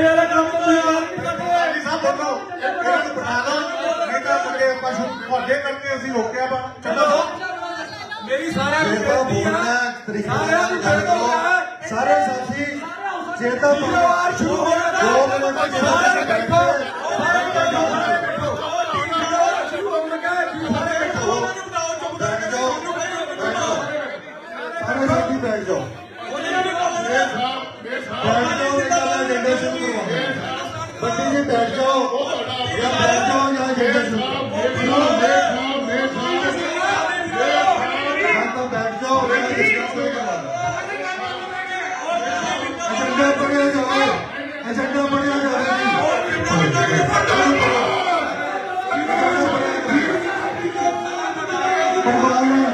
ਸਾਡੇ ਵਾਲਾ ਕੰਮ ਤੁਸੀਂ ਕਰ ਨਹੀਂ ਸਕਦੇ ਜੀ ਸਾਹਿਬ ਬੋਲੋ। ਇਹਨਾਂ ਨੂੰ ਬਿਠਾ ਲਓ ਨਹੀਂ ਤਾਂ ਮੁੰਡੇ ਆਪਾਂ ਸ਼ੁਰੂ ਤੁਹਾਡੇ ਕਰਕੇ ਅਸੀਂ ਰੋਕਿਆ ਵਾ। ਚਲੋ। ਮੇਰੀ ਸਾਰਿਆਂ ਨੂੰ ਬੇਨਤੀ ਆ। ਸਾਰਿਆਂ ਨੂੰ ਬੇਨਤੀ ਆ। ਸਾਰੇ ਸਾਥੀ ਜੇ ਤਾਂ ਵਾਰ ਸ਼ੁਰੂ ਹੋ ਜਾਣਾ ਦੋ ਮਿੰਟ ਤੱਕ ਸਾਰੇ ਜਿਹੜਾ ਬੈਠੋ ਸਾਰੇ ਬੈਠੋ ਸਾਰੇ ਬੈਠੋ ਸ਼ੁਰੂ ਹੋਣ ਲੱਗਾ ਹੈ, ਜੀ ਸਾਰੇ ਬੈਠੋ ਉਹਨਾਂ ਨੂੰ ਬੁਲਾਓ ਚੁੱਪ ਕਰਕੇ ਜਾਓ, ਉਹਨੂੰ ਕਹੀਓ ਸਾਰੇ ਸਾਥੀ ਬੈਠ ਜਾਓ ਉਹਨਾਂ ਨੂੰ ਬੁਲਾਓ ਬੈਠ ਜਾਓ ਇਹ ਗੱਲ ਏਜੰਡਾ ਸ਼ੁਰੂ ਕਰੋ ਬੱਤੀ ਜੀ ਬੈਠ ਜਾਓ ਜਾਂ ਬੈਠ ਜਾਓ ਜਾਂ ਏਜੰਡਾ ਸ਼ੁਰੂ ਜਾਂ ਤਾਂ ਬੈਠ ਜਾਓ ਜਾਂ ਡਿਸਕਸ ਕੋਈ ਕਰਨਾ ਏਜੰਡਾ ਪੜਿਆ ਜਾਵੇ ਏਜੰਡਾ ਪੜਿਆ ਜਾਵੇ ਪਰਵਾਨ ਹੈ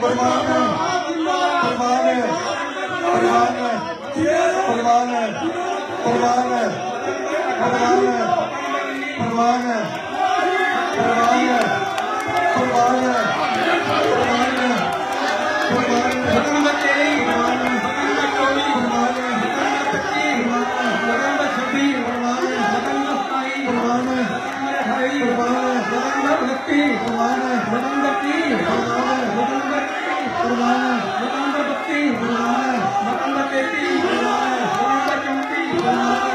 ਪਰਵਾਨ ਹੈ ਪਰਵਾਨ ਹੈ ਪਰਵਾਨ ਹੈ ਪਰਵਾਨ ਹੈ ਪਰਵਾਨ ਹੈ ਪ੍ਰਵਾਨ ਹੈ ਪ੍ਰਵਾਨ ਹੈ ਪ੍ਰਵਾਨ ਹੈ ਪ੍ਰਵਾਨ ਹੈ ਪ੍ਰਵਾਨ ਹੈ ਪ੍ਰਵਾਨ ਹੈ ਸਤਨ ਬੱਚੇ ਨਹੀਂ ਪ੍ਰਵਾਨ ਹੈ ਸਤਨ ਦਾ ਕੋਈ ਪ੍ਰਵਾਨ ਹੈ ਸਤਨ ਦਾ ਪੱਚੀ ਪ੍ਰਵਾਨ ਹੈ ਸਤਨ ਦਾ ਛੱਬੀ ਪ੍ਰਵਾਨ ਹੈ ਸਤਨ ਦਾ ਸਤਾਈ ਪ੍ਰਵਾਨ ਹੈ ਸਤਨ ਦਾ ਅਠਾਈ ਪ੍ਰਵਾਨ ਹੈ ਸਤਨ ਦਾ ਉਨੱਤੀ ਪ੍ਰਵਾਨ ਹੈ ਸਤਨ ਦਾ ਤੀਹ ਪ੍ਰਵਾਨ ਹੈ ਸਤਨ ਦਾ ਪ੍ਰਵਾਨ ਹੈ ਸਤਨ ਦਾ ਬੱਤੀ ਪ੍ਰਵਾਨ ਹੈ ਸਤਨ ਦਾ ਤੇਤੀ ਪ੍ਰਵਾਨ ਹੈ ਸਤਨ ਦਾ ਚੌਂਤੀ ਪ੍ਰਵਾਨ ਹੈ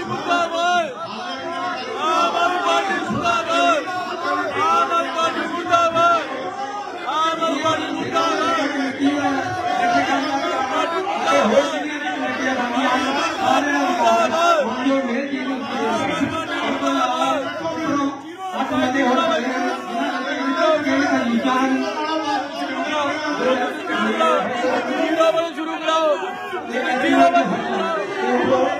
ਪਾਰਟੀ ਮੁਰਦਾਬਾਦ ਆਮ ਆਦਮੀ ਪਾਰਟੀ ਮੁਰਦਾਬਾਦ ਆਮ ਆਦਮੀ ਪਾਰਟੀ ਮੁਰਦਾਬਾਦ ਆਮ ਆਦਮੀ ਪਾਰਟੀ ਮੁਰਦਾਬਾਦ ਜੀਰੋ ਵਾਲੇ ਸ਼ੁਰੂ ਕਰਾਓ ਜੀਰੋ ਵਾਲੇ ਸ਼ੁਰੂ ਕਰਾਓ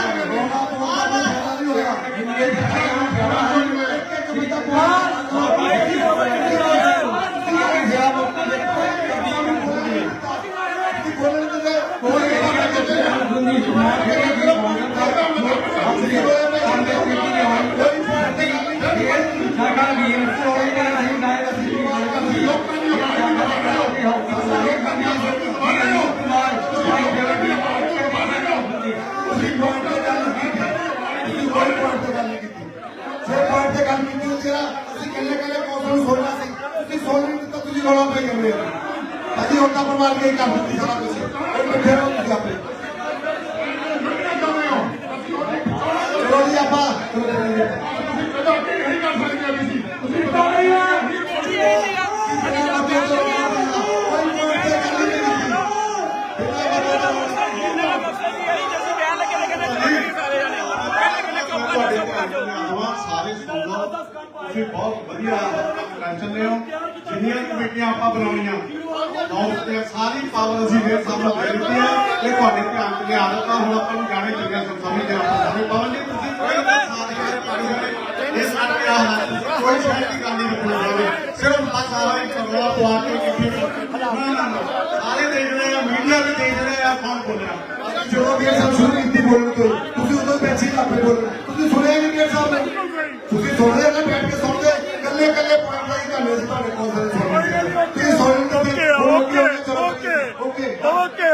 ਅਸੀਂ ਕੱਲੇ ਕੱਲੇ ਕੌਂਸਲ ਨੂੰ ਸੁਣਨਾ ਸੀ? ਤੁਸੀਂ ਸੁਣ ਨਹੀਂ ਦਿੱਤਾ, ਤੁਸੀਂ ਰੌਲਾ ਪਾਈ ਜਾਂਦੇ ਅਸੀਂ ਹੁਣ ਤਾਂ ਪਰਮਾਰ ਕੇ ਕਰ ਦਿੱਤੀ ਤੁਸੀਂ ਕਦੋਂ ਕੀ ਨਹੀਂ ਕਰ ਸਕਦੇ ਵੀ ਸੀ ਤੁਸੀਂ ਤਾਂ ਨਹੀਂ ਆ ਸਾਰੇ ਸਕੂਲਾਂ ਤੁਸੀਂ ਬਹੁਤ ਵਧੀਆ ਟੈਨਸ਼ਨ ਲਿਓ ਜਿੰਨੀਆਂ ਕਮੇਟੀਆਂ ਆਪਾਂ ਬਣਾਉਣੀਆਂ ਸਾਰੀ ਪਾਵਰ ਅਸੀਂ ਫੇਰ ਸਾਹਮਣੇ ਦਿੱਤੀ ਹੈ ਇਹ ਤੁਹਾਡੇ ਧਿਆਨ ਤੇ ਆ ਹੁਣ ਆਪਾਂ ਨੂੰ ਜਾਣੇ ਚੱਲਿਆ ਕੋਈ ਸ਼ਾਇਦ ਦੀ ਗੱਲ ਨਹੀਂ ਰੱਖਣੀ ਜਾਵੇ ਸਿਰਫ ਬਸ ਆਹ ਇੱਕ ਰੋਲਾ ਪਵਾ ਕੇ ਕਿੱਥੇ ਸਾਰੇ ਦੇਖ ਰਹੇ ਆ, ਮੀਡੀਆ ਵੀ ਦੇਖ ਰਹੇ ਆ, ਕੌਣ ਬੋਲ ਜਦੋਂ ਵੀ ਸਭ ਸ਼ੁਰੂ ਕੀਤੀ ਬੋਲਣ ਤੋਂ, ਤੁਸੀਂ ਉਦੋਂ ਬੈਠੇ ਆਪੇ ਬੋਲਣਾ। ਤੁਸੀਂ ਸੁਣਿਆ ਨਹੀਂ ਮੇਰੇ ਸਾਹਿਬ ਨੇ ਤੁਸੀਂ ਸੁਣਦੇ ਨਾ ਬੈਠ ਕੇ ਸੁਣਦੇ। ਇਕੱਲੇ ਇਕੱਲੇ ਪੁਆਇੰਟ ਲਾਈ ਤੁਹਾਨੂੰ ਤੁਹਾਡੇ ਕੌਂਸਲ ਸੁਣਦੇ ਤੁਸੀਂ ਸੁਣ ਨਹੀਂ ਓਕੇ ਓਕੇ ਓਕੇ ਓਕੇ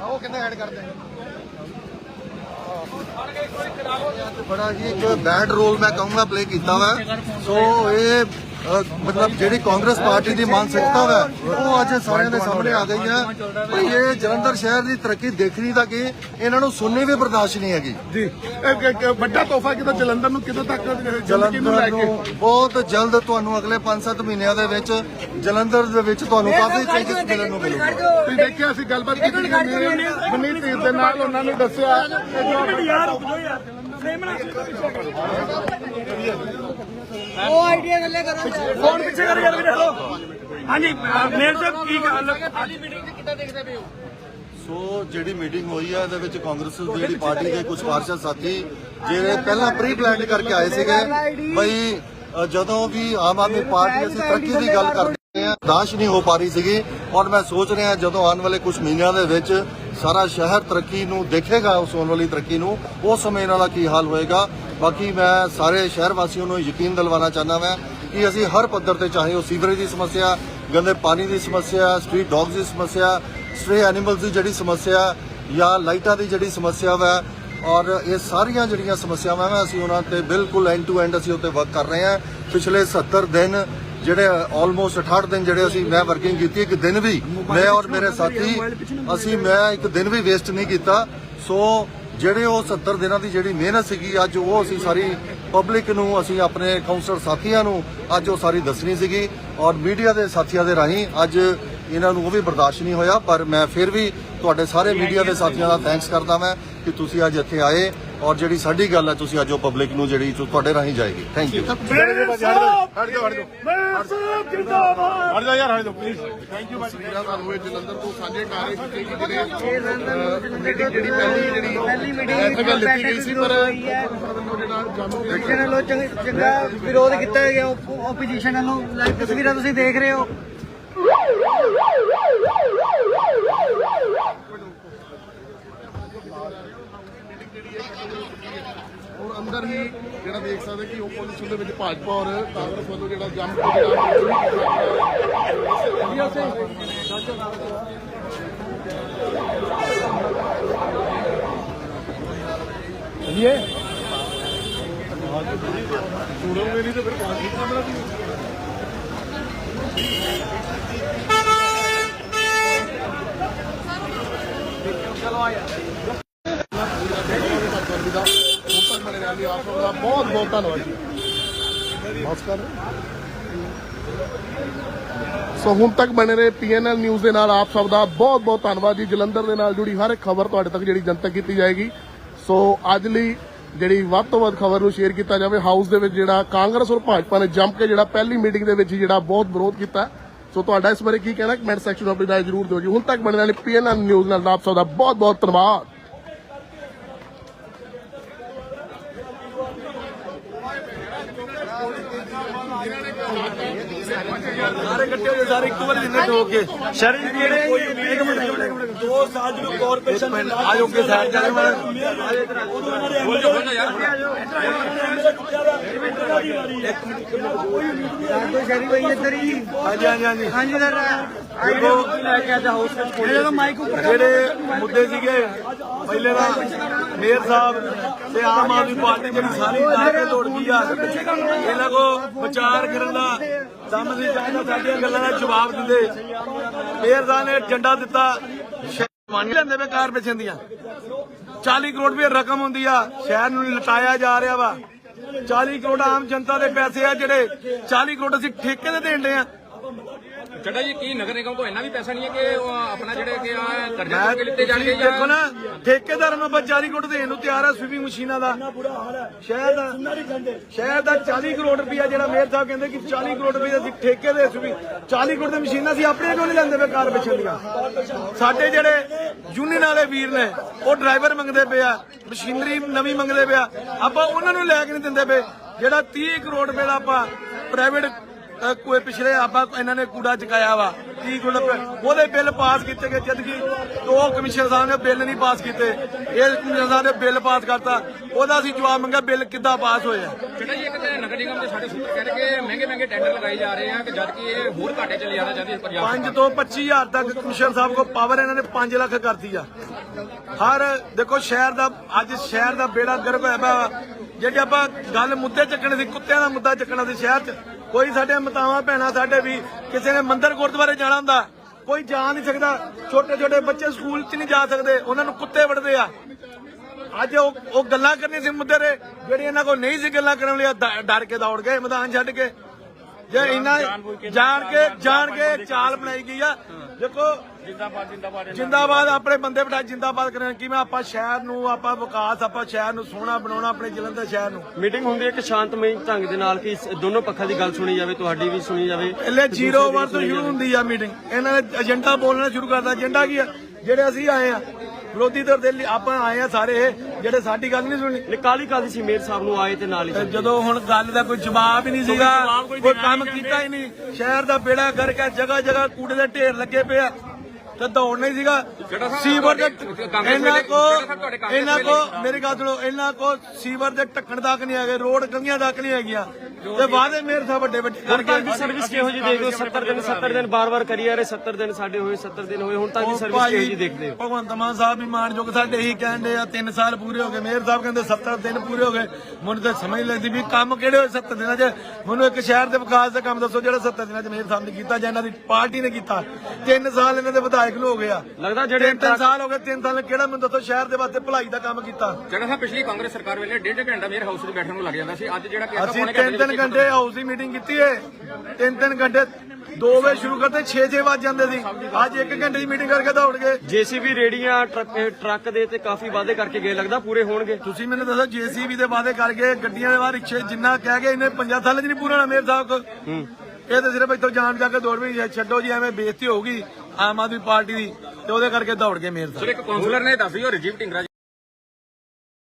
ਉਹ ਕਿੱਥੇ ਐਡ ਕਰਦੇ ਬੜਾ ਜੀ ਇੱਕ ਬੈਡ ਰੋਲ ਮੈਂ ਕਹੂੰਗਾ ਪਲੇ ਕੀਤਾ ਵਾ। ਸੋ ਇਹ ਮਤਲਬ ਜਿਹੜੀ ਕਾਂਗਰਸ ਪਾਰਟੀ ਦੀ ਮਾਨਸਿਕਤਾ ਵਾ ਉਹ ਅੱਜ ਸਾਰਿਆਂ ਦੇ ਸਾਹਮਣੇ ਆ ਗਈ ਹੈ। ਵੀ ਇਹ ਜਲੰਧਰ ਸ਼ਹਿਰ ਦੀ ਤਰੱਕੀ ਦੇਖਣੀ ਤਾਂ ਕਿ ਇਹਨਾਂ ਨੂੰ ਸੁਣਨੀ ਵੀ ਬਰਦਾਸ਼ਤ ਨਹੀਂ ਹੈਗੀ। ਜੀ। ਇੱਕ- ਇੱਕ ਵੱਡਾ ਤੋਹਫਾ ਕਿਦੋਂ ਜਲੰਧਰ ਨੂੰ ਕਿਦੋਂ ਤੱਕ ਜ਼ਿੰਦਗੀ ਨੂੰ ਲੈ ਜਲੰਧਰ ਕੇ ਨੂੰ ਬਹੁਤ ਜਲਦ ਤੁਹਾਨੂੰ ਅਗਲੇ 5-7 ਮਹੀਨਿਆਂ ਦੇ ਵਿੱਚ ਜਲੰਧਰ ਦੇ ਵਿੱਚ ਤੁਹਾਨੂੰ ਕਾਫੀ ਚੇਂਜਸ ਮਿਲਣ ਨੂੰ ਮਿਲੂਗਾ। ਤੁਸੀਂ ਦੇਖਿਆ ਅਸੀਂ ਗੱਲਬਾਤ ਕੀਤੀ ਮਨੀ ਤੀਰ ਦੇ ਨਾਲ ਉਹਨਾਂ ਨੇ ਦੱਸਿਆ। ਕਿ ਜੋ ਉਹ ਆਈਡੀਆ ਗੱਲੇ ਕਰੋ ਫੋਨ ਪਿੱਛੇ ਕਰ ਯਾਰ ਵੀ ਦੇਖੋ ਹਾਂਜੀ ਮੇਰ ਸਾਹਿਬ ਕੀ ਗੱਲ ਸੋ ਜਿਹੜੀ ਮੀਟਿੰਗ ਹੋਈ ਹੈ ਇਹਦੇ ਵਿੱਚ ਕਾਂਗਰਸ ਦੀ ਜਿਹੜੀ ਪਾਰਟੀ ਦੇ ਕੁਝ ਪਾਰਸ਼ਦ ਸਾਥੀ ਜਿਹੜੇ ਪਹਿਲਾਂ ਪ੍ਰੀ ਪਲਾਨ ਕਰਕੇ ਆਏ ਸੀਗੇ ਬਈ ਜਦੋਂ ਵੀ ਆਮ ਆਦਮੀ ਪਾਰਟੀ ਅਸੀਂ ਤਰੱਕੀ ਦੀ ਗੱਲ ਕਰਦੇ ਹਾਂ ਦਾਸ਼ ਨਹੀਂ ਹੋ ਪਾ ਰਹੀ ਸੀਗੀ। ਔਰ ਮੈਂ ਸੋਚ ਰਿਹਾ ਜਦੋਂ ਆਉਣ ਵਾਲੇ ਕੁਝ ਮਹੀਨਿਆਂ ਦੇ ਵਿੱਚ ਸਾਰਾ ਸ਼ਹਿਰ ਤਰੱਕੀ ਨੂੰ ਦੇਖੇਗਾ, ਉਸ ਆਉਣ ਵਾਲੀ ਤਰੱਕੀ ਨੂੰ, ਉਸ ਸਮੇਂ ਇਹਨਾਂ ਦਾ ਕੀ ਹਾਲ ਹੋਏਗਾ। ਬਾਕੀ ਮੈਂ ਸਾਰੇ ਸ਼ਹਿਰ ਵਾਸੀਆਂ ਨੂੰ ਯਕੀਨ ਦਿਲਵਾਉਣਾ ਚਾਹੁੰਦਾ ਮੈਂ ਕਿ ਅਸੀਂ ਹਰ ਪੱਧਰ ਤੇ ਚਾਹੇ ਉਹ ਸੀਵਰੇਜ ਦੀ ਸਮੱਸਿਆ, ਗੰਦੇ ਪਾਣੀ ਦੀ ਸਮੱਸਿਆ ਸਟਰੀਟ ਡੌਗਸ ਦੀ ਸਮੱਸਿਆ ਸਟ੍ਰੇ ਐਨੀਮਲਸ ਦੀ ਜਿਹੜੀ ਸਮੱਸਿਆ ਜਾਂ ਲਾਈਟਾਂ ਦੀ ਜਿਹੜੀ ਸਮੱਸਿਆ ਵਾ, ਔਰ ਇਹ ਸਾਰੀਆਂ ਜਿਹੜੀਆਂ ਸਮੱਸਿਆਵਾਂ ਵਾ ਅਸੀਂ ਉਹਨਾਂ ਤੇ ਬਿਲਕੁਲ ਐਂਡ ਟੂ ਐਂਡ ਅਸੀਂ ਉੱਤੇ ਵਰਕ ਕਰ ਰਹੇ ਹਾਂ। ਪਿਛਲੇ 70 ਦਿਨ ਜਿਹੜੇ ਆਲਮੋਸਟ 68 ਦਿਨ ਜਿਹੜੇ ਅਸੀਂ ਮੈਂ ਵਰਕਿੰਗ ਕੀਤੀ, ਇੱਕ ਦਿਨ ਵੀ ਮੈਂ ਔਰ ਮੇਰੇ ਸਾਥੀ, ਅਸੀਂ ਮੈਂ ਇੱਕ ਦਿਨ ਵੀ ਵੇਸਟ ਨਹੀਂ ਕੀਤਾ। ਸੋ ਜਿਹੜੇ ਉਹ 70 ਦਿਨਾਂ ਦੀ ਜਿਹੜੀ ਮਿਹਨਤ ਸੀਗੀ, ਅੱਜ ਉਹ ਅਸੀਂ ਸਾਰੀ ਪਬਲਿਕ ਨੂੰ, ਅਸੀਂ ਆਪਣੇ ਕਾਉਂਸਲਰ ਸਾਥੀਆਂ ਨੂੰ ਅੱਜ ਉਹ ਸਾਰੀ ਦੱਸਣੀ ਸੀਗੀ ਔਰ ਮੀਡੀਆ ਦੇ ਸਾਥੀਆਂ ਦੇ ਰਾਹੀਂ ਅੱਜ ਇਹਨਾਂ ਨੂੰ ਉਹ ਵੀ ਬਰਦਾਸ਼ਤ ਨਹੀਂ ਹੋਇਆ। ਪਰ ਮੈਂ ਫਿਰ ਵੀ ਤੁਹਾਡੇ ਸਾਰੇ ਮੀਡੀਆ ਦੇ ਸਾਥੀਆਂ ਦਾ ਥੈਂਕਸ ਕਰਦਾ ਮੈਂ ਕਿ ਤੁਸੀਂ ਅੱਜ ਇੱਥੇ ਆਏ। ਔਰ ਜਿਹੜੀ ਸਾਡੀ ਗੱਲ ਹੈ ਤੁਸੀਂ ਅੱਜ ਉਹ ਪਬਲਿਕ ਨੂੰ ਜਿਹੜੀ ਤੁਹਾਡੇ ਰਾਹੀਂ ਜਾਏਗੀ। ਥੈਂਕ ਯੂ ਹਟ ਜਾਓ ਹਟ ਜਾਓ ਹਟ ਜਾ ਯਾਰ ਹਟ ਜਾ ਪਲੀਜ਼ ਥੈਂਕ ਯੂ ਤਸਵੀਰਾਂ ਤੁਹਾਨੂੰ ਇਹ ਜਲੰਧਰ ਤੋਂ ਸਾਂਝੇ ਕਰ ਰਹੇ ਸੀ ਕਿ ਜਿਹੜੇ ਪਹਿਲੀ ਜਿਹੜੀ ਪਹਿਲੀ ਮੀਟਿੰਗ ਗੱਲ ਲਿੱਤੀ ਗਈ ਸੀ ਪਰ ਜਿਹੜਾ ਚੰਗਾ ਵਿਰੋਧ ਕੀਤਾ ਗਿਆ। ਆਪੋਜੀਸ਼ਨ ਵੱਲੋਂ ਲਾਈਵ ਤਸਵੀਰਾਂ ਤੁਸੀਂ ਦੇਖ ਰਹੇ ਹੋ ਔਰ ਅੰਦਰ ਹੀ ਜਿਹੜਾ ਦੇਖ ਸਕਦੇ ਕਿ ਓਪੋਜੀਸ਼ਨ ਦੇ ਵਿੱਚ ਭਾਜਪਾ ਔਰ ਕਾਂਗਰਸ ਵੱਲੋਂ ਜਿਹੜਾ ਜੰਮ ਕੇ ਜਿਹੜਾ ਵਧੀਆ ਸੇ ਬਹੁਤ ਬਹੁਤ ਧੰਨਵਾਦ ਜੀ। ਨਮਸਕਾਰ। ਸੋ ਹੁਣ ਤੱਕ ਬਣੇ ਰਹੇ ਪੀਐਨਐਲ ਨਿਊਜ਼ ਦੇ ਨਾਲ ਆਪ ਸਭ ਦਾ ਬਹੁਤ ਬਹੁਤ ਧੰਨਵਾਦ ਜੀ। ਜਲੰਧਰ ਦੇ ਨਾਲ ਜੁੜੀ ਹਰ ਇੱਕ ਖਬਰ ਤੁਹਾਡੇ ਤੱਕ ਜਿਹੜੀ ਜਨਤਕ ਕੀਤੀ ਜਾਏਗੀ। ਸੋ ਅੱਜ ਲਈ ਜਿਹੜੀ ਵੱਧ ਤੋਂ ਵੱਧ ਖਬਰ ਨੂੰ ਸ਼ੇਅਰ ਕੀਤਾ ਜਾਵੇ ਹਾਊਸ ਦੇ ਵਿੱਚ ਜਿਹੜਾ ਕਾਂਗਰਸ ਔਰ ਭਾਜਪਾ ਨੇ ਜੰਮ ਕੇ ਜਿਹੜਾ ਪਹਿਲੀ ਮੀਟਿੰਗ ਦੇ ਵਿੱਚ ਹੀ ਜਿਹੜਾ ਬਹੁਤ ਵਿਰੋਧ ਕੀਤਾ। ਸੋ ਤੁਹਾਡਾ ਇਸ ਬਾਰੇ ਕੀ ਕਹਿਣਾ? ਕਮੈਂਟ ਸੈਕਸ਼ਨ ਆਪਣੀ ਰਾਏ ਜ਼ਰੂਰ ਦਿਓ ਜੀ। ਹੁਣ ਤੱਕ ਬਣੇ ਰਹੇ ਪੀਐਨਐਲ ਨਿਊਜ਼ ਨਾਲ ਆਪ ਸਭ ਦਾ ਬਹੁਤ ਬਹੁਤ ਧੰਨਵਾਦ। ਸਾਰੇ ਇਕੱਠੇ ਹੋ ਜਾਓ ਸਾਰੇ ਇੱਕੋ ਵਾਰੀ ਜਿੰਨੇ ਕੇ। ਮਿੰਟ ਇੱਕ ਮਿੰਟ, ਇੱਕ ਮਿੰਟ। ਦੋ ਸਾਲ ਜਦੋਂ ਕਾਰਪੋਰੇਸ਼ਨ ਨੇ ਆ ਜਾਓ ਕੇ ਸਾਈਡ ਜਾ ਮੈਂ ਉਦੋਂ ਇਹਨਾਂ ਦੇ ਬੋਲ ਜਾ ਯਾਰ। ਇੱਕ ਮਿੰਟ ਇੱਕ ਮਿੰਟ। ਕੋਈ ਉਮੀਦ ਕੋਈ ਸ਼ਰੀ ਭਾਈ ਇੱਧਰ ਹੀ। ਹਾਂਜੀ ਹਾਂਜੀ ਹਾਂਜੀ। ਹਾਂਜੀ ਸਰ। ਦੇਖੋ ਲੈ ਕੇ ਅੱਜ ਹਾਊਸ ਵਿੱਚ ਜਦੋਂ ਮਾਈਕ ਉੱਪਰ ਜਿਹੜੇ ਮੁੱਦੇ ਸੀਗੇ ਪਹਿਲੇ ਦਾ ਮੇਅਰ ਸਾਹਿਬ ਤੇ ਆਮ ਆਦਮੀ ਪਾਰਟੀ ਜਿਹੜੀ ਸਾਰੀ ਲਾ ਕੇ ਤੋੜ ਗਈ ਆ, ਇਹਨਾਂ ਕੋ ਵਿਚਾਰ ਕਰਨ ਦਾ ਦਮ ਸੀ ਚਾਹੀਦਾ, ਸਾਡੀਆਂ ਗੱਲਾਂ ਦਾ ਜਵਾਬ ਦਿੰਦੇ। ਮੇਅਰ ਸਾਹਿਬ ਨੇ ਝੰਡਾ ਦਿੱਤਾ ਮਾਨੀ ਲੈਂਦੇ ਵੇ ਕਾਰਪੋਰੇਸ਼ਨ ਦੀਆਂ। 40 ਕਰੋੜ ਰੁਪਏ ਰਕਮ ਹੁੰਦੀ ਆ, ਸ਼ਹਿਰ ਨੂੰ ਲਟਾਇਆ ਜਾ ਰਿਹਾ ਵਾ। 40 ਕਰੋੜ ਆਮ ਜਨਤਾ ਦੇ ਪੈਸੇ ਆ ਜਿਹੜੇ 40 ਕਰੋੜ ਅਸੀਂ ਠੇਕੇ ਤੇ ਦੇਣ ਦੇ ਆ। ਚੜਾ ਜੀ ਕੀ ਨਗਰ ਨਿਗਮ ਤੋਂ ਇੰਨਾ ਵੀ ਪੈਸਾ ਨਹੀਂ ਹੈ ਕਿ ਉਹ ਆਪਣਾ ਜਿਹੜੇ ਕਿ ਆ ਕਰਜ਼ੇ ਕੇ ਲਿੱਤੇ ਜਾਣਗੇ ਤੁਸੀਂ ਦੇਖੋ ਜਾਂ ਨਾ ਠੇਕੇਦਾਰਾਂ ਨੂੰ ਆਪਾਂ 40 ਕਰੋੜ ਦੇਣ ਨੂੰ ਤਿਆਰ ਆ ਸਵੀਮਿੰਗ ਮਸ਼ੀਨਾਂ ਦਾ। ਸ਼ਹਿਰ ਦਾ ਸ਼ਹਿਰ ਦਾ 40 ਕਰੋੜ ਰੁਪਇਆ ਜਿਹੜਾ ਮੇਅਰ ਸਾਹਿਬ ਕਹਿੰਦੇ ਕਿ 40 ਕਰੋੜ ਰੁਪਏ ਅਸੀਂ ਠੇਕੇ ਦੇ ਸਵੀ 40 ਕਰੋੜ ਦੀ ਮਸ਼ੀਨਾਂ ਸੀ ਆਪਣੇ ਕਿਉਂ ਨਹੀਂ ਲੈਂਦੇ ਵੇ ਕਾਰਪੋਰੇਸ਼ਨ ਦੀਆਂ। ਸਾਡੇ ਜਿਹੜੇ ਯੂਨੀਅਨ ਵਾਲੇ ਵੀਰ ਨੇ ਉਹ ਡਰਾਈਵਰ ਮੰਗਦੇ ਪਏ ਆ ਮਸ਼ੀਨਰੀ ਨਵੀਂ ਮੰਗਦੇ ਪਏ ਆ। ਆਪਾਂ ਉਹਨਾਂ ਨੂੰ ਲੈ ਕੇ ਨਹੀਂ ਦਿੰਦੇ ਪਏ। ਜਿਹੜਾ 30 ਕਰੋੜ ਰੁਪਏ ਦਾ ਆਪਾਂ ਪ੍ਰਾਈਵੇਟ ਕੋਈ ਪਿਛਲੇ ਆਪਾਂ ਇਹਨਾਂ ਨੇ ਕੂੜਾ ਚੁਕਾਇਆ ਵਾ। ਕੀ ਪ- ਉਹਦੇ ਬਿੱਲ ਪਾਸ ਕੀਤੇ ਗਏ ਜਦ ਕਿ ਦੋ ਕਮਿਸ਼ਨਰ ਸਾਹਿਬ ਨੇ ਬਿੱਲ ਨਹੀਂ ਪਾਸ ਕੀਤੇ। ਇਹ ਕਮਿਸ਼ਨਰ ਸਾਹਿਬ ਨੇ ਬਿੱਲ ਪਾਸ ਕਰਤਾ। ਉਹਦਾ ਅਸੀਂ ਜਵਾਬ ਮੰਗਿਆ ਬਿੱਲ ਕਿੱਦਾਂ ਪਾਸ ਹੋਇਆ? ਚੜਾ ਜੀ ਇੱਕ ਤੇ ਨਗਰ ਨਿਗਮ ਦੇ ਸਾਡੇ ਸੂਤਰ ਕਹਿ ਰਹੇ ਕਿ ਮਹਿੰਗੇ ਮਹਿੰਗੇ ਟੈਂਡਰ ਲਗਾਏ ਜਾ ਰਹੇ ਆ ਕਿ ਜਦ ਕਿ ਇਹ ਹੋਰ ਘਾਟੇ ਚਲੇ ਜਾਣਾ ਚਾਹੁੰਦੇ ਪੰਜਾਬ 5 ਤੋਂ 25000 ਤੱਕ ਕਮਿਸ਼ਨਰ ਸਾਹਿਬ ਕੋ ਪਾਵਰ ਇਹਨਾਂ ਨੇ 5 ਲੱਖ ਕਰਤੀ ਆ। ਹਰ ਦੇਖੋ ਸ਼ਹਿਰ ਦਾ ਅੱਜ ਸ਼ਹਿਰ ਦਾ ਬੇੜਾ ਗਰਕ ਹੋਇਆ ਪਿਆ। ਜਿਹੜੀ ਆਪਾਂ ਗੱਲ ਮੁੱਦੇ ਚੱਕਣੇ ਸੀ ਕੁੱਤਿਆਂ ਦਾ ਮੁੱਦਾ ਚੱਕਣਾ ਸੀ ਸ਼ਹਿਰ 'ਚ ਕੋਈ ਸਾਡੇ ਮਤਾਵਾਂ ਭੈਣਾਂ ਸਾਡੇ ਵੀ ਕਿਸੇ ਨੇ ਮੰਦਿਰ ਗੁਰਦੁਆਰੇ ਜਾਣਾ ਹੁੰਦਾ, ਕੋਈ ਜਾ ਨਹੀਂ ਸਕਦਾ। ਛੋਟੇ ਛੋਟੇ ਬੱਚੇ ਸਕੂਲ 'ਚ ਨਹੀਂ ਜਾ ਸਕਦੇ, ਉਹਨਾਂ ਨੂੰ ਕੁੱਤੇ ਵੜਦੇ ਆ। ਅੱਜ ਉਹ ਉਹ ਗੱਲਾਂ ਕਰਨੀ ਸੀ ਮੁੱਦੇ ਦੇ, ਜਿਹੜੇ ਇਹਨਾਂ ਕੋਲ ਨਹੀਂ ਸੀ ਗੱਲਾਂ ਕਰਨ ਲਈ ਡਰ ਕੇ ਦੌੜ ਗਏ, ਮੈਦਾਨ ਛੱਡ ਕੇ। ਜੇ ਇਹਨਾਂ ਜਾਣ ਕੇ ਜਾਣ ਕੇ ਚਾਲ ਬਣਾਈ ਗਈ ਆ। ਦੇਖੋ ਜਿੰਦਾਬਾਦ ਜਿੰਦਾਬਾਦ ਜਿੰਦਾਬਾਦ ਆਪਣੇ ਬੰਦੇ ਬਿਠਾ ਜਿੰਦਾਬਾਦ ਕਰਨ ਕਿਵੇਂ ਆਪਾਂ ਸ਼ਹਿਰ ਨੂੰ ਆਪਾਂ ਵਿਕਾਸ ਆਪਾਂ ਸ਼ਹਿਰ ਨੂੰ ਸੋਹਣਾ ਬਣਾਉਣਾ ਆਪਣੇ ਜਲੰਧਰ ਸ਼ਹਿਰ ਨੂੰ। ਮੀਟਿੰਗ ਹੁੰਦੀ ਹੈ ਕਿ ਸ਼ਾਂਤਮਈ ਢੰਗ ਦੇ ਨਾਲ ਕਿ ਦੋਨੋਂ ਪੱਖਾਂ ਦੀ ਗੱਲ ਸੁਣੀ ਜਾਵੇ ਤੁਹਾਡੀ ਵੀ ਸੁਣੀ ਜਾਵੇ ਪਹਿਲੇ 01 ਤੋਂ ਸ਼ੁਰੂ ਹੁੰਦੀ ਆ ਮੀਟਿੰਗ। ਇਹਨਾਂ ਨੇ ਏਜੰਡਾ ਬੋਲਣਾ ਸ਼ੁਰੂ ਕਰਦਾ ਏਜੰਡਾ ਕੀ ਆ? ਜਿਹੜੇ ਅਸੀਂ ਆਏ ਆ ਵਿਰੋਧੀ ਧਿਰ ਦੇ ਲਈ ਆਪਾਂ ਆਏ ਆ ਸਾਰੇ ਜਿਹੜੇ ਸਾਡੀ ਗੱਲ ਨਹੀਂ ਸੁਣਨੀ। ਨਿਕਾਲੀ ਕਾਦੀ ਸੀ ਮੇਅਰ ਸਾਹਿਬ ਨੂੰ ਆਏ ਤੇ ਨਾਲ ਹੀ ਜਦੋਂ ਹੁਣ ਗੱਲ ਦਾ ਕੋਈ ਜਵਾਬ ਹੀ ਨਹੀਂ ਸੀਗਾ ਕੋਈ ਕੰਮ ਕੀਤਾ ਹੀ ਨਹੀਂ। ਸ਼ਹਿਰ ਦਾ ਬੇੜਾ ਕਰਕੇ ਜਗ੍ਹਾ ਜਗ੍ਹਾ ਕੂੜੇ ਦੇ ਢੇਰ ਲੱਗੇ ਪਏ ਆ। ਤੇ ਦੌੜਨਾ ਹੀ ਸੀਗਾ। ਸੀਵਰ ਦੇ ਇਹਨਾਂ ਕੋ ਇਹਨਾਂ ਕੋ ਮੇਰੀ ਗੱਲ ਸੁਣੋ ਇਹਨਾਂ ਕੋ ਸੀਵਰ ਦੇ ਢੱਕਣ ਤੱਕ ਨਹੀਂ ਹੈਗੇ ਰੋਡ ਗੰਗੀਆਂ ਤੱਕ ਨਹੀਂ ਹੈਗੀਆਂ। ਤੇ ਵਾਅਦੇ ਮੇਰ ਸਾਹਿਬ ਵੱਡੇ ਵੱਡੇ ਕਰਕੇ ਦੀ ਸਰਵਿਸ ਕਿਹੋ ਜੀ ਦੇਖਦੇ ਹੋ? 70 ਦਿਨ 70 ਦਿਨ ਬਾਰ-ਬਾਰ ਕਰੀ ਜਾ 70 ਦਿਨ ਸਾਡੇ ਹੋਏ 70 ਦਿਨ ਹੋਏ ਹੁਣ ਤੱਕ ਦੀ ਸਰਵਿਸ ਕਿਹੋ ਜੀ ਦੇਖਦੇ ਹੋ? ਭਗਵੰਤ ਮਾਨ ਸਾਹਿਬ ਵੀ ਮਾਨਯੋਗ ਸਾਡੇ ਇਹੀ ਕਹਿੰਦੇ ਆ 3 ਸਾਲ ਪੂਰੇ ਹੋ ਗਏ ਮੇਰ ਸਾਹਿਬ ਕਹਿੰਦੇ 70 ਦਿਨ ਪੂਰੇ ਹੋ ਗਏ। ਮੈਨੂੰ ਤਾਂ ਸਮਝ ਲੱਗਦੀ ਵੀ ਕੰਮ ਕਿਹੜੇ ਹੋਏ 70 ਦਿਨਾਂ 'ਚ? ਮੈਨੂੰ ਇੱਕ ਸ਼ਹਿਰ ਦੇ ਵਿਕਾਸ ਦਾ ਕੰਮ ਦੱਸੋ ਜਿਹੜਾ 70 ਦਿਨਾਂ 'ਚ ਮੇਰ ਸਾਹਿਬ ਨੇ ਕੀਤਾ ਜਾਂ ਇਹਨਾਂ ਦੀ ਪਾਰਟੀ ਨੇ ਕੀਤਾ। 3 ਸਾਲ ਇਹਨਾਂ ਦੇ ਵਿਧਾਇਕ ਨੂੰ ਹੋ ਗਿਆ ਲੱਗਦਾ ਜਿਹੜੇ 3 ਸਾਲ ਹੋ ਗਏ 3 ਸਾਲ ਕਿਹੜਾ ਮੈਨੂੰ ਦੱਸੋ ਸ਼ਹਿਰ ਦੇ ਵਾਸਤੇ ਭਲਾਈ ਦਾ ਕੰਮ ਕੀਤਾ? ਜਿਹੜਾ ਸਾਹਿਬ ਪਿਛਲੀ ਕਾਂਗਰਸ ਸਰਕਾਰ ਵੇਲੇ 1.5 ਘੰਟਾ ਮੇਰ ਹਾਊਸ 'ਚ ਬੈਠਣ ਨੂੰ ਲੱਗ ਜਾਂਦਾ ਸੀ। ਅੱਜ ਜਿਹੜਾ ਕਿ ਆਪਾਂ ਕੋਲ 3-3 ਘੰਟੇ ਹਾਊਸ ਦੀ ਮੀਟਿੰਗ ਕੀਤੀ ਏ। 3-3 ਘੰਟੇ 2 ਵਜੇ ਸ਼ੁਰੂ ਕਰਦੇ 6-6 ਵਜ ਜਾਂਦੇ ਸੀ। ਅੱਜ 1 ਘੰਟੇ ਦੀ ਮੀਟਿੰਗ ਕਰਕੇ ਦੌੜ ਗਏ। ਜੀਸੀਬੀ ਰੇੜੀਆਂ ਟਰੱਕ ਦੇ ਤੇ ਕਾਫੀ ਵਾਅਦੇ ਕਰਕੇ ਗਏ ਲੱਗਦਾ ਪੂਰੇ ਹੋਣਗੇ। ਤੁਸੀਂ ਮੈਨੂੰ ਦੱਸੋ ਜੀਸੀਬੀ ਦੇ ਵਾਅਦੇ ਕਰਕੇ ਗੱਡੀਆਂ ਦੇ ਬਾਹਰ ਰਿਕਸ਼ੇ ਜਿੰਨਾ ਕਹਿ ਗਏ ਇਹਨੇ ਪੰਜਾ ਥੱਲੇ ਨਹੀਂ ਪੂਰਾ ਮੇਰ ਸਾਹਿਬ ਇਹ ਤਾਂ ਸਿਰਫ ਇੱਥੋਂ ਜਾਣ ਜਾ ਕੇ ਦੌੜ ਵੀ ਛੱਡੋ ਜੀ ਐਵੇਂ ਬੇਇੱਜ਼ਤੀ ਹੋਊਗੀ ਆਮ ਆਦਮੀ ਪਾਰਟੀ ਦੀ ਤੇ ਉਹਦੇ ਕਰਕੇ ਦੌੜ ਗਏ ਮੇਰ ਸਾਹਿਬ। ਇੱਕ ਕਾਉਂਸਲਰ ਨੇ ਦੱਸੀ ਹੋ ਰਜੀਵ ਢਿੰਗਰਾ